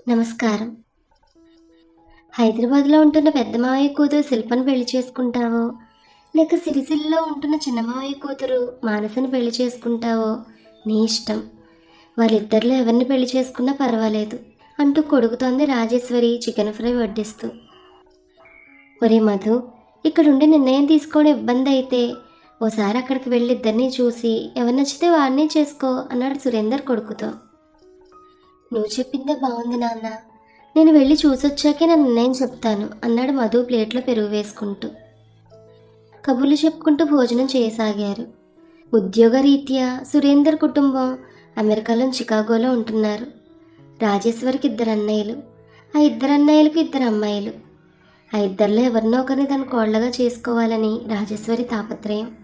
నమస్కారం. హైదరాబాద్లో ఉంటున్న పెద్ద మావయ్య కూతురు శిల్పను పెళ్ళి చేసుకుంటావో? లేక సిరిసిల్లలో ఉంటున్న చిన్న మావయ్య కూతురు మానసని పెళ్ళి చేసుకుంటావో? నీ ఇష్టం. వాళ్ళిద్దరిలో ఎవరిని పెళ్ళి చేసుకున్నా పర్వాలేదు అంటూ కొడుకుతోంది రాజేశ్వరి చికెన్ ఫ్రై వడ్డిస్తూ. ఒరే మధు ఇక్కడుండి నిర్ణయం తీసుకోవడం ఇబ్బంది అయితే ఓసారి అక్కడికి వెళ్ళి ఇద్దరిని చూసి ఎవరు నచ్చితే వాడిని చేసుకో అన్నాడు సురేందర్ కొడుకుతో. నువ్వు చెప్పిందే బాగుంది నాన్న. నేను వెళ్ళి చూసొచ్చాకే నా నిర్ణయం చెప్తాను అన్నాడు మధు ప్లేట్లో పెరుగు వేసుకుంటూ. కబుర్లు చెప్పుకుంటూ భోజనం చేయసాగారు. ఉద్యోగరీత్యా సురేందర్ కుటుంబం అమెరికాలో చికాగోలో ఉంటున్నారు. రాజేశ్వరికి ఇద్దరు అన్నయ్యలు ఆ ఇద్దరు అన్నయ్యలకు ఇద్దరు అమ్మాయిలు. ఆ ఇద్దరిలో ఎవరినో ఒకరిని తన కోళ్ళగా చేసుకోవాలని రాజేశ్వరి తాపత్రయం.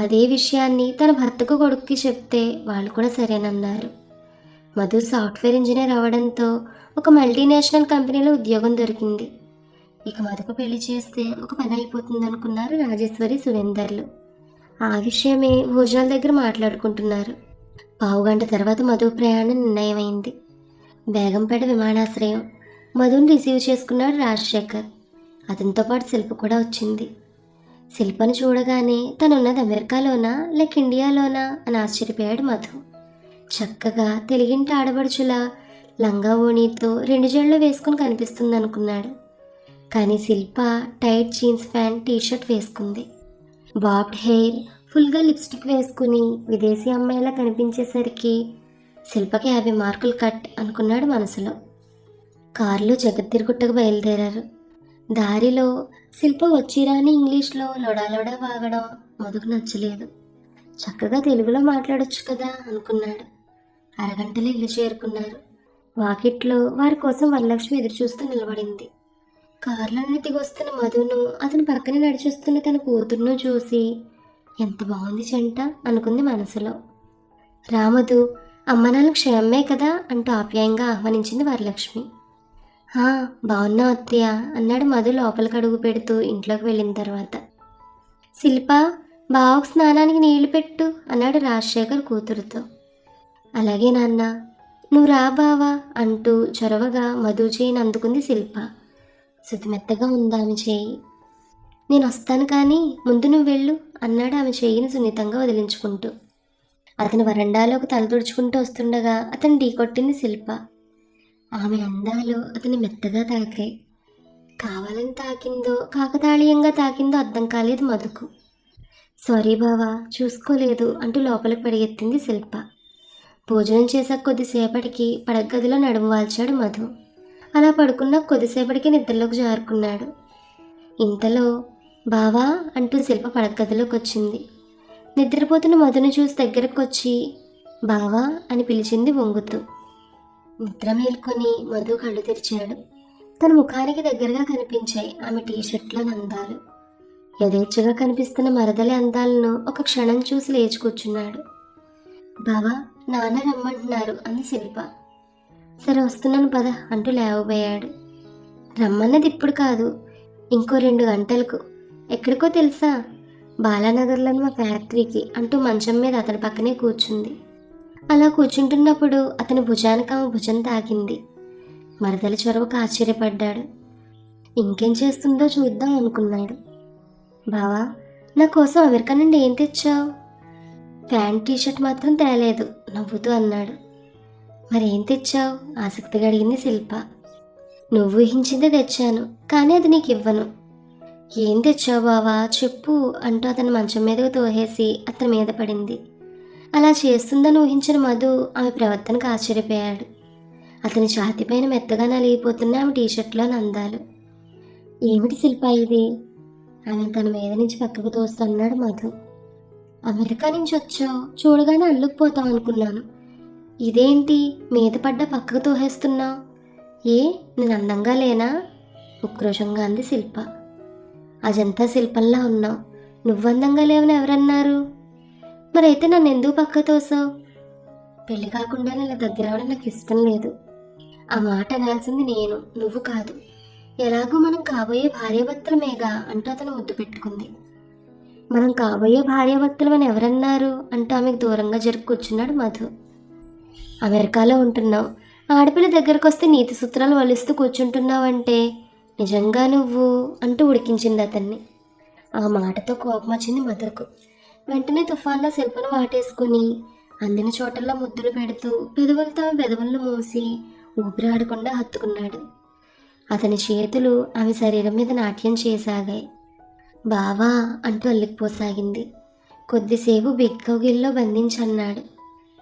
అదే విషయాన్ని తన భర్తకు కొడుక్కి చెప్తే వాళ్ళు కూడా సరేనన్నారు. మధు సాఫ్ట్వేర్ ఇంజనీర్ అవ్వడంతో ఒక మల్టీనేషనల్ కంపెనీలో ఉద్యోగం దొరికింది. ఇక మధుకు పెళ్ళి చేస్తే ఒక పని అయిపోతుంది అనుకున్నారు రాజేశ్వరి సురేందర్లు. ఆ విషయమే భోజనాల దగ్గర మాట్లాడుకుంటున్నారు. పావుగంట తర్వాత మధు ప్రయాణం నిర్ణయమైంది. బేగంపేట విమానాశ్రయం. మధుని రిసీవ్ చేసుకున్నాడు రాజశేఖర్. అతనితో పాటు శిల్ప కూడా వచ్చింది. శిల్పను చూడగానే తనున్నది అమెరికాలోనా లేక ఇండియాలోనా అని ఆశ్చర్యపోయాడు మధు. చక్కగా తెలుగింటి ఆడబడుచులా లంగా ఓణీతో రెండు జళ్ళు వేసుకుని కనిపిస్తుంది అనుకున్నాడు కానీ Shilpa tight jeans pant T-shirt వేసుకుంది. బాబ్డ్ హెయిర్ ఫుల్గా లిప్స్టిక్ వేసుకుని విదేశీ అమ్మాయిలా కనిపించేసరికి శిల్పకి యాభై మార్కులు కట్ అనుకున్నాడు మనసులో. కారులో జగద్దిరుగుట్టకు బయలుదేరారు. దారిలో శిల్ప వచ్చిరాని ఇంగ్లీష్లో లొడాలొడా వాగడం మధుకు నచ్చలేదు. చక్కగా తెలుగులో మాట్లాడొచ్చు కదా అనుకున్నాడు. అరగంటలో ఇల్లు చేరుకున్నారు. వాకిట్లో వారి కోసం వరలక్ష్మి ఎదురుచూస్తూ నిలబడింది. కారులోనే దిగొస్తున్న మధును అతని పక్కనే నడిచొస్తున్న తన కూతురును చూసి ఎంత బాగుంది జంట అనుకుంది మనసులో. రామధు అమ్మ నాన్న క్షేమమే కదా అంటూ ఆప్యాయంగా ఆహ్వానించింది వరలక్ష్మి. "హా, బాగున్నావు అత్తయ్య అన్నాడు మధు లోపలికి అడుగు పెడుతూ ఇంట్లోకి వెళ్ళిన తర్వాత. శిల్ప బావకు స్నానానికి నీళ్ళు పెట్టు అన్నాడు రాజశేఖర్ కూతురుతో. అలాగే నాన్న. నువ్వు రా బావా అంటూ చొరవగా మధు చేయిని అందుకుంది శిల్ప. శుతిమెత్తగా ఉంది ఆమె చేయి. నేను వస్తాను కానీ ముందు నువ్వు వెళ్ళు అన్నాడు ఆమె చేయిని సున్నితంగా వదిలించుకుంటూ. అతను వరండాలోకి తల తుడుచుకుంటూ వస్తుండగా అతను ఢీకొట్టింది శిల్ప. ఆమె అందాలు అతని మెత్తగా తాకాయి. కావాలని తాకిందో కాకతాళీయంగా తాకిందో అర్థం కాలేదు మధుకు. సారీ బావా చూసుకోలేదు అంటూ లోపలికి పరిగెత్తింది శిల్ప. భోజనం చేశాక కొద్దిసేపటికి పడగదిలో నడుము వాల్చాడు మధు. అలా పడుకున్న కొద్దిసేపటికి నిద్రలోకి జారుకున్నాడు. ఇంతలో బావా అంటూ శిల్ప పడగదిలోకి వచ్చింది నిద్రపోతున్న మధును చూసి దగ్గరకు వచ్చి బావా అని పిలిచింది వంగుతూ. నిద్ర మేల్కొని మధు కళ్ళు తెరిచాడు. తన ముఖానికి దగ్గరగా కనిపించాయి ఆమె టీషర్ట్లోని అందాలు యథేచ్ఛగా కనిపిస్తున్న మరదలి అందాలను ఒక క్షణం చూసి లేచి కూర్చున్నాడు. బావా నాన్న రమ్మంటున్నారు అంది శిల్ప. సరే వస్తున్నాను పద అంటూ లేవబోయాడు. రమ్మన్నది ఇప్పుడు కాదు ఇంకో రెండు గంటలకు. ఎక్కడికో తెలుసా? బాలానగర్లోని మా ఫ్యాక్టరీకి అంటూ మంచం మీద అతని పక్కనే కూర్చుంది. అలా కూర్చుంటున్నప్పుడు అతని భుజానికి ఆమె భుజం తాకింది. మరదల చొరవకు ఆశ్చర్యపడ్డాడు. ఇంకేం చేస్తుందో చూద్దాం అనుకున్నాడు. బావా నా కోసం అమెరికా నుండి ఏం తెచ్చావు? ప్యాంట్ టీషర్ట్ మాత్రం తేలేదు. నవ్వుతూ అన్నాడు. మరేం తెచ్చావు? ఆసక్తిగా అడిగింది శిల్ప. నువ్వు ఊహించిందే తెచ్చాను కానీ అది నీకు ఇవ్వను. ఏం తెచ్చావు బావా? చెప్పు అంటూ అతను మంచం మీదకు తోహేసి అతని మీద పడింది. అలా చేస్తుందని ఊహించిన మధు ఆమె ప్రవర్తనకు ఆశ్చర్యపోయాడు. అతని ఛాతిపైన మెత్తగా నలిగిపోతున్న ఆమె టీషర్ట్లో నందాలు. ఏమిటి శిల్ప ఇది? ఆమె తన మీద నుంచి పక్కకు తోస్తున్నాడు మధు. అమెరికా నుంచి వచ్చావు చూడగానే అల్లుకుపోతాం అనుకున్నాను. ఇదేంటి? మీద పడ్డ పక్కకు తోహేస్తున్నావు ఏ? నేను అందంగా లేనా? ఉక్రోషంగా అంది శిల్ప. అజంతా శిల్పంలా ఉన్నావు నువ్వు అందంగా లేవని ఎవరన్నారు? మరైతే నన్ను ఎందుకు పక్క తోసావు పెళ్ళి కాకుండా నేను దగ్గర అవడం నాకు ఇష్టం లేదు. ఆ మాట అనాల్సింది నేను నువ్వు కాదు. ఎలాగో మనం కాబోయే భార్యాభర్తలమేగా అంటూ అతను ముద్దు పెట్టుకుంది. మనం కాబోయే భార్యాభర్తలు అని ఎవరన్నారు? అంటూ ఆమెకు దూరంగా జరుపు కూర్చున్నాడు మధు. అమెరికాలో ఉంటున్నావు. ఆడపిల్ల దగ్గరకు వస్తే నీతి సూత్రాలు వలిస్తూ కూర్చుంటున్నావంటే నిజంగా నువ్వు? అంటూ ఉడికించింది అతన్ని. ఆ మాటతో కోపం వచ్చింది మధుకు వెంటనే తుఫాన్లో శిల్పను వాటేసుకుని అందిన చోటల్లో ముద్దులు పెడుతూ పెదవులతో పెదవులను మూసి ఊపిరాడకుండా హత్తుకున్నాడు. అతని చేతులు ఆమె శరీరం మీద నాట్యం చేసాగాయి. బావా అంటూ అల్లికిపోసాగింది కొద్దిసేపు బిగ్గౌగిల్లో బంధించన్నాడు.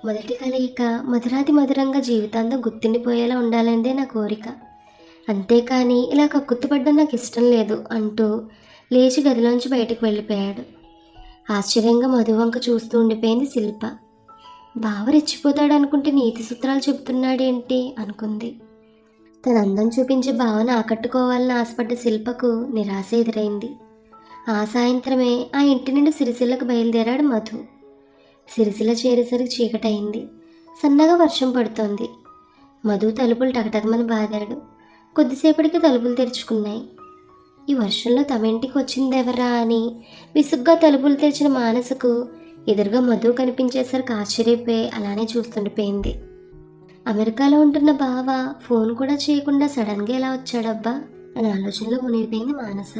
మొదటి కలయిక మధురాది మధురంగా జీవితాంతం గుర్తుండిపోయేలా ఉండాలనేదే నా కోరిక. అంతేకాని ఇలా కక్కుత్తుపడ్డం నాకు ఇష్టం లేదు అంటూ లేచి గదిలోంచి బయటకు వెళ్ళిపోయాడు. ఆశ్చర్యంగా మధువంక చూస్తూ ఉండిపోయింది శిల్ప. బావ రెచ్చిపోతాడు అనుకుంటే నీతి సూత్రాలు చెబుతున్నాడేంటి? అనుకుంది. తన అందం చూపించే భావన ఆకట్టుకోవాలని ఆశపడ్డ శిల్పకు నిరాశ ఎదురైంది. ఆ సాయంత్రమే ఆ ఇంటి నుండి సిరిసిల్లకు బయలుదేరాడు మధు. సిరిసిల్ల చేరేసరికి చీకటయింది. సన్నగా వర్షం పడుతోంది. మధు తలుపులు టకటకమని బాదాడు. కొద్దిసేపటికి తలుపులు తెరుచుకున్నాయి. ఈ వర్షంలో తమ ఇంటికి వచ్చిందెవరా అని విసుగ్గా తలుపులు తెరిచిన మానసకు ఎదురుగా మధు కనిపించేసరికి ఆశ్చర్యపోయి అలానే చూస్తుండిపోయింది. అమెరికాలో ఉంటున్న బావ ఫోన్ కూడా చేయకుండా సడన్గా ఎలా వచ్చాడబ్బా? అని ఆలోచనలో మునిగిపోయింది మానస.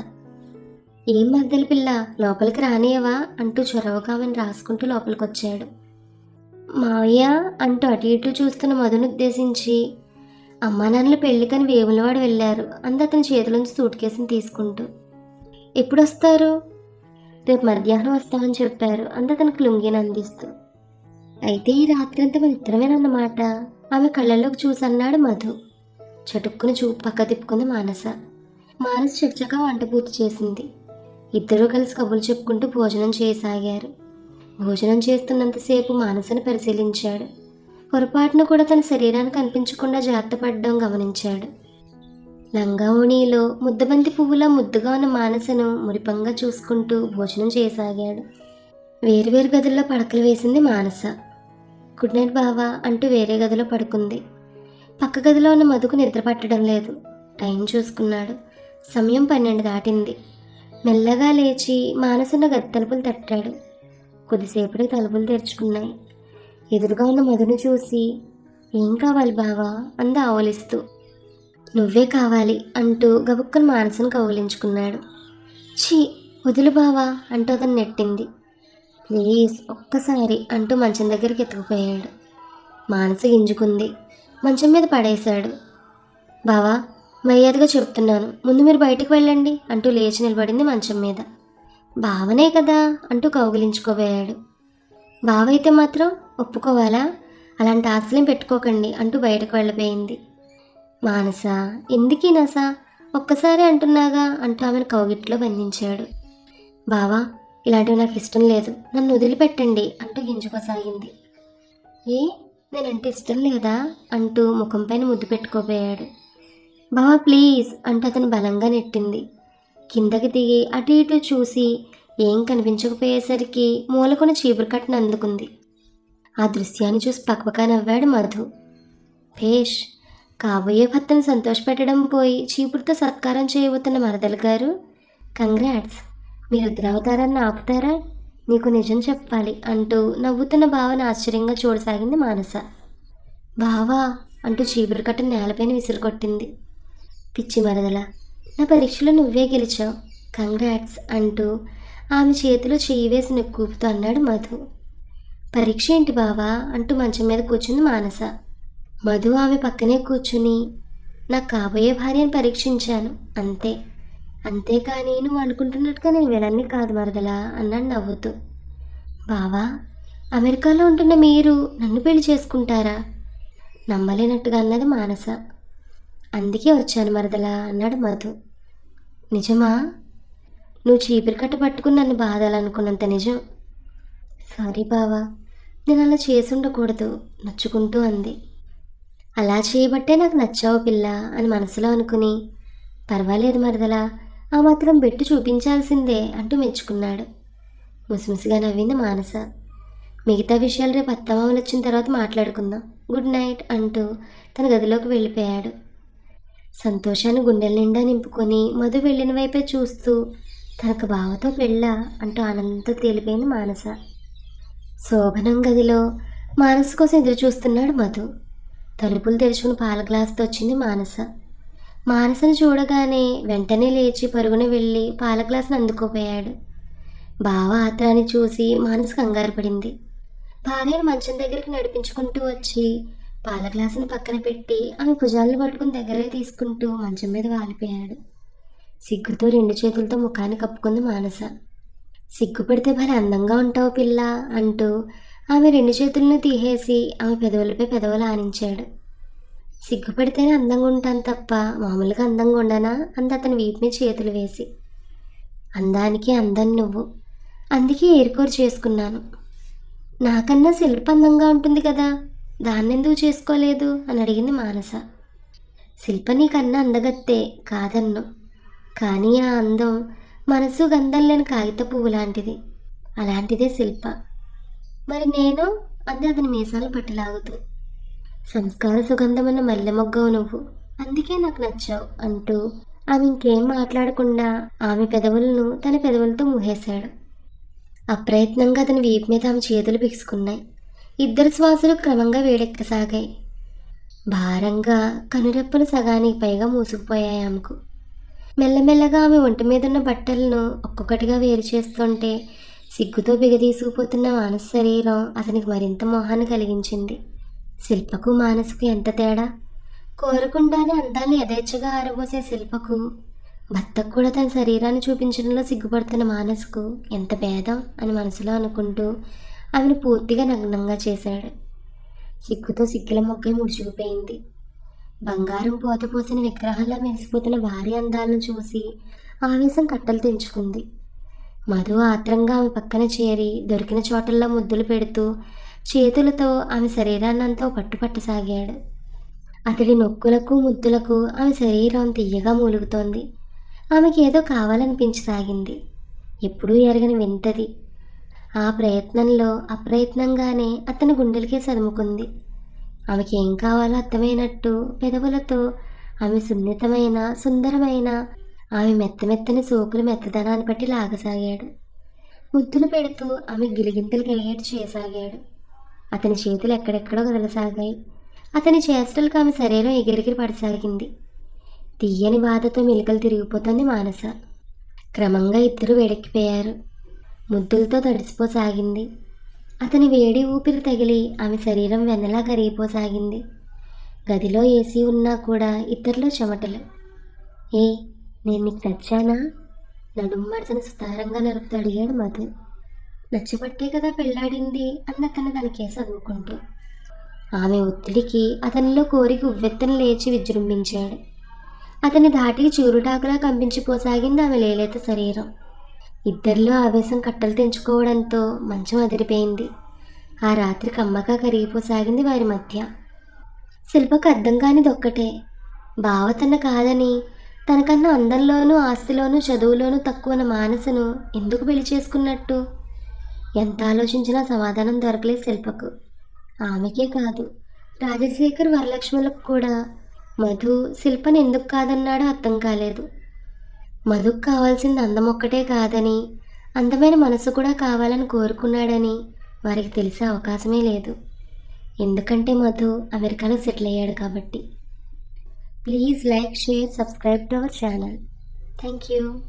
ఏం మద్దెల పిల్ల? లోపలికి రానియవా? అంటూ చొరవగా ఆమెను రాసుకుంటూ లోపలికి వచ్చాడు మావయ్య అంటూ అటు ఇటు చూస్తున్న మధును ఉద్దేశించి అమ్మా నాన్నలు పెళ్ళికని వేములవాడు వెళ్ళారు. అంది అతని చేతిలోంచి సూట్ కేసుని తీసుకుంటూ. ఎప్పుడు వస్తారు రేపు మధ్యాహ్నం వస్తామని చెప్పారు అంది అతనికి లుంగిని అందిస్తూ. అయితే ఈ రాత్రి అంతా మన ఇద్దరమేనన్నమాట ఆమె కళ్ళల్లోకి చూసి అన్నాడు మధు. చటుక్కుని చూపు పక్క తిప్పుకుంది మానస. మానస చకచకా వంట పూర్తి చేసింది. ఇద్దరూ కలిసి కబులు చెప్పుకుంటూ భోజనం చేయసాగారు. భోజనం చేస్తున్నంతసేపు మానసను పరిశీలించాడు. పొరపాటున కూడా తన శరీరానికి కనిపించకుండా జాగ్రత్త పడడం గమనించాడు లంగావోణిలో ముద్దబంతి పువ్వులా ముద్దుగా ఉన్న మానసను మురిపంగా చూసుకుంటూ భోజనం చేయసాగాడు. వేరువేరు గదుల్లో పడకలు వేసింది మానస. గుడ్ నైట్ బావా అంటూ వేరే గదిలో పడుకుంది. పక్క గదిలో ఉన్న మధుకు నిద్ర పట్టడం లేదు. టైం చూసుకున్నాడు. సమయం పన్నెండు దాటింది. మెల్లగా లేచి మానసున్న గది తలుపులు తట్టాడు. కొద్దిసేపటికి తలుపులు తెరుచుకున్నాయి. ఎదురుగా ఉన్న మధును చూసి ఏం కావాలి బావా? అంది ఆవలిస్తూ. నువ్వే కావాలి అంటూ గబుక్కను మానసును కౌగిలించుకున్నాడు. ఛీ వదులు బావా అంటూ అతను నెట్టింది. ప్లీజ్ ఒక్కసారి అంటూ మంచం దగ్గరికి ఎత్తుకుపోయాడు. మానసు గింజుకుంది. మంచం మీద పడేశాడు. బావా మర్యాదగా చెప్తున్నాను. ముందు మీరు బయటకు వెళ్ళండి అంటూ లేచి నిలబడింది మంచం మీద. బావనే కదా అంటూ కౌగిలించుకోబోయాడు. బావ అయితే మాత్రం ఒప్పుకోవాలా? అలాంటి ఆశలేం పెట్టుకోకండి అంటూ బయటకు వెళ్ళిపోయింది. మానస ఎందుకీ నస? ఒక్కసారి అంటున్నాగా అంటూ ఆమెను కౌగిట్లో బంధించాడు. బావా ఇలాంటివి నాకు ఇష్టం లేదు. నన్ను వదిలిపెట్టండి అంటూ గింజుకోసాగింది. ఏ? నేనంటే ఇష్టం లేదా? అంటూ ముఖం పైన ముద్దు పెట్టుకోబోయాడు. బావా ప్లీజ్ అంటూ అతను బలంగా నెట్టింది. కిందకి దిగి అటు ఇటు చూసి ఏం కనిపించకపోయేసరికి మూలకున్న చీపురు కట్టను అందుకుంది. ఆ దృశ్యాన్ని చూసి పక్కపక్క నవ్వాడు మధు. భేష్ కాబోయే భర్తను సంతోషపెట్టడం పోయి చీపురుతో సత్కారం చేయబోతున్న మరదలు గారు కంగ్రాట్స్ మీరు రుద్రావతారాన్ని ఆపుతారా? నీకు నిజం చెప్పాలి అంటూ నవ్వుతున్న భావన ఆశ్చర్యంగా చూడసాగింది మానస. బావా అంటూ చీపురు కట్ట నేలపైన విసిరుకొట్టింది. పిచ్చి మరదల నా పరీక్షలో నువ్వే గెలిచావు. కంగ్రాట్స్ అంటూ ఆమె చేతిలో చేయి వేసి నెక్కూపుతూ అన్నాడు మధు. పరీక్ష ఏంటి బావా? అంటూ మంచం మీద కూర్చుంది మానస. మధు ఆమె పక్కనే కూర్చుని నాకు కాబోయే భార్యను పరీక్షించాను. అంతే. అంతేకాని నువ్వు అనుకుంటున్నట్టుగా నేను వినన్ని కాదు మరదలా అన్నాడు నవ్వుతూ. బావా అమెరికాలో ఉంటున్న మీరు నన్ను పెళ్ళి చేసుకుంటారా? నమ్మలేనట్టుగా అన్నది మానస. అందుకే వచ్చాను మరదలా అన్నాడు మధు నిజమా? నువ్వు చీపిరి కట్ట పట్టుకుని నన్ను బాధాలనుకున్నంత నిజం? సారీ బావా నేను అలా చేసి ఉండకూడదు నచ్చుకుంటూ అంది. అలా చేయబట్టే నాకు నచ్చావు పిల్ల అని మనసులో అనుకుని పర్వాలేదు మరదలా ఆ మాత్రం బెట్టు చూపించాల్సిందే అంటూ మెచ్చుకున్నాడు. ముసిముసిగా నవ్వింది మానస. మిగతా విషయాలు రేపు అత్తమామలు వచ్చిన తర్వాత మాట్లాడుకుందాం. గుడ్ నైట్ అంటూ తన గదిలోకి వెళ్ళిపోయాడు. సంతోషాన్ని గుండెల నిండా నింపుకొని మధు వెళ్ళిన వైపే చూస్తూ తనకు బావతో పెళ్ళా అంటూ ఆనందంతో తేలిపోయింది మానస. శోభనం గదిలో మానస కోసం ఎదురు చూస్తున్నాడు మధు. తలుపులు తెరుచుకుని పాల గ్లాసుతో వచ్చింది మానస. మానసను చూడగానే వెంటనే లేచి పరుగున వెళ్ళి పాల గ్లాసును అందుకోపోయాడు. బావ ఆత్రాన్ని చూసి మానస కంగారు పడింది. భార్యను మంచం దగ్గరికి నడిపించుకుంటూ వచ్చి పాల గ్లాసును పక్కన పెట్టి ఆమె భుజాలను పట్టుకుని దగ్గరే తీసుకుంటూ మంచం మీద వాలిపోయాడు. సిగ్గుతో రెండు చేతులతో ముఖాన్ని కప్పుకుంది మానస. సిగ్గుపడితే భలే అందంగా ఉంటావు పిల్ల అంటూ ఆమె రెండు చేతులను తీసేసి ఆమె పెదవులపై పెదవులు ఆనించాడు. సిగ్గుపడితేనే అందంగా ఉంటాను తప్ప మామూలుగా అందంగా ఉండనా అంది అతని వీపు మీద చేతులు వేసి. అందానికి అందం నువ్వు. అందుకే ఏరుకోరు చేసుకున్నాను. నాకన్నా శిల్ప అందంగా ఉంటుంది కదా. దాన్నెందుకు చేసుకోలేదు? అని అడిగింది మానస. శిల్ప నీకన్నా అందగత్తే కాదన్ను. కానీ ఆ అందం మనసు గంధం లేని కాగిత పువ్వు లాంటిది. అలాంటిదే శిల్ప. మరి నేను? అంది అతని మీసాలు పట్టిలాగుతూ. సంస్కార సుగంధమైన మల్లె మొగ్గవు నువ్వు. అందుకే నాకు నచ్చావు అంటూ ఆమె ఇంకేం మాట్లాడకుండా ఆమె పెదవులను తన పెదవులతో మూహేశాడు అప్రయత్నంగా అతని వీపు మీద ఆమె చేతులు బిగుసుకున్నాయి. ఇద్దరు శ్వాసలు క్రమంగా వేడెక్కసాగాయి. భారంగా కనురెప్పలు సగానికి పైగా మూసుకుపోయాయి ఆమెకు. మెల్లమెల్లగా ఆమె ఒంటి మీదున్న బట్టలను ఒక్కొక్కటిగా వేరు చేస్తుంటే సిగ్గుతో బిగదీసుకుపోతున్న మానస శరీరం అతనికి మరింత మోహాన్ని కలిగించింది. శిల్పకు మానసుకు ఎంత తేడా? కోరకుండానే అందాన్ని యథేచ్ఛగా ఆరబోసే శిల్పకు భర్తకు కూడా తన శరీరాన్ని చూపించడంలో సిగ్గుపడుతున్న మానసుకు ఎంత భేదం అని మనసులో అనుకుంటూ ఆమెను పూర్తిగా నగ్నంగా చేశాడు. సిగ్గుతో సిగ్గుల మొగ్గై ముడుచుకుపోయింది బంగారం పోత పోసిన విగ్రహంలా మెరిసిపోతున్న భారీ అందాలను చూసి ఆవేశం కట్టలు తెంచుకుంది. మధు ఆత్రంగా ఆమె పక్కన చేరి దొరికిన చోటల్లో ముద్దులు పెడుతూ చేతులతో ఆమె శరీరాన్నంతా పట్టుపట్టసాగాడు అతడి నొక్కులకు ముద్దులకు ఆమె శరీరం తీయగా మూలుగుతోంది. ఆమెకి ఏదో కావాలనిపించసాగింది. ఎప్పుడూ ఎరగని వింతది. ఆ ప్రయత్నంలో అప్రయత్నంగానే అతని గుండెలకే సదుముకుంది ఆమెకి ఏం కావాలో అర్థమైనట్టు పెదవులతో ఆమె సున్నితమైన సుందరమైన ఆమె మెత్త మెత్తని మెత్తదనాన్ని బట్టి లాగసాగాడు. ముద్దులు పెడుతూ ఆమె గిలిగింతలు క్రియేట్ చేయసాగాడు. అతని చేతులు ఎక్కడెక్కడో కదలసాగాయి. అతని చేష్టలకు ఆమె శరీరం ఎగిరిగిరి పడసాగింది. తీయని బాధతో మెలికలు తిరిగిపోతుంది మానస. క్రమంగా ఇద్దరు వేడెక్కిపోయారు. ముద్దులతో తడిసిపోసాగింది. అతని వేడి ఊపిరి తగిలి ఆమె శరీరం వెన్నలా కరిగిపోసాగింది. గదిలో ఏసీ ఉన్నా కూడా ఇద్దరిలో చెమటలు. ఏ నేను నీకు నచ్చానా? నడుము మడతను సుతారంగా నరుపుతూ అడిగాడు మధు. నచ్చబట్టే కదా పెళ్ళాడింది అన్న అతను తన కేసు ఆమె ఒత్తిడికి అతనిలో కోరిక ఉవ్వెత్తన లేచి విజృంభించాడు. అతని ధాటికి చూరుటాకులా కంపించిపోసాగింది ఆమె లేలేత శరీరం. ఇద్దరిలో ఆవేశం కట్టలు తెంచుకోవడంతో మంచం అదిరిపోయింది. ఆ రాత్రి కమ్మగా కరిగిపోసాగింది వారి మధ్య. శిల్పకు అర్థం కానిది ఒక్కటే బావ తన కాదని తనకన్నా అందంలోనూ ఆస్తిలోనూ చదువులోనూ తక్కువన మానసను ఎందుకు పెళ్ళి చేసుకున్నట్టు? ఎంత ఆలోచించినా సమాధానం దొరకలేదు శిల్పకు. ఆమెకే కాదు రాజశేఖర్ వరలక్ష్ములకు కూడా. మధు శిల్పను ఎందుకు కాదన్నాడో అర్థం కాలేదు. మధుకు కావాల్సింది అందం ఒక్కటే కాదని అందమైన మనసు కూడా కావాలని కోరుకున్నాడని వారికి తెలిసే అవకాశమే లేదు. ఎందుకంటే మధు అమెరికాలో సెటిల్ అయ్యాడు కాబట్టి. Please like share subscribe to our channel. Thank you.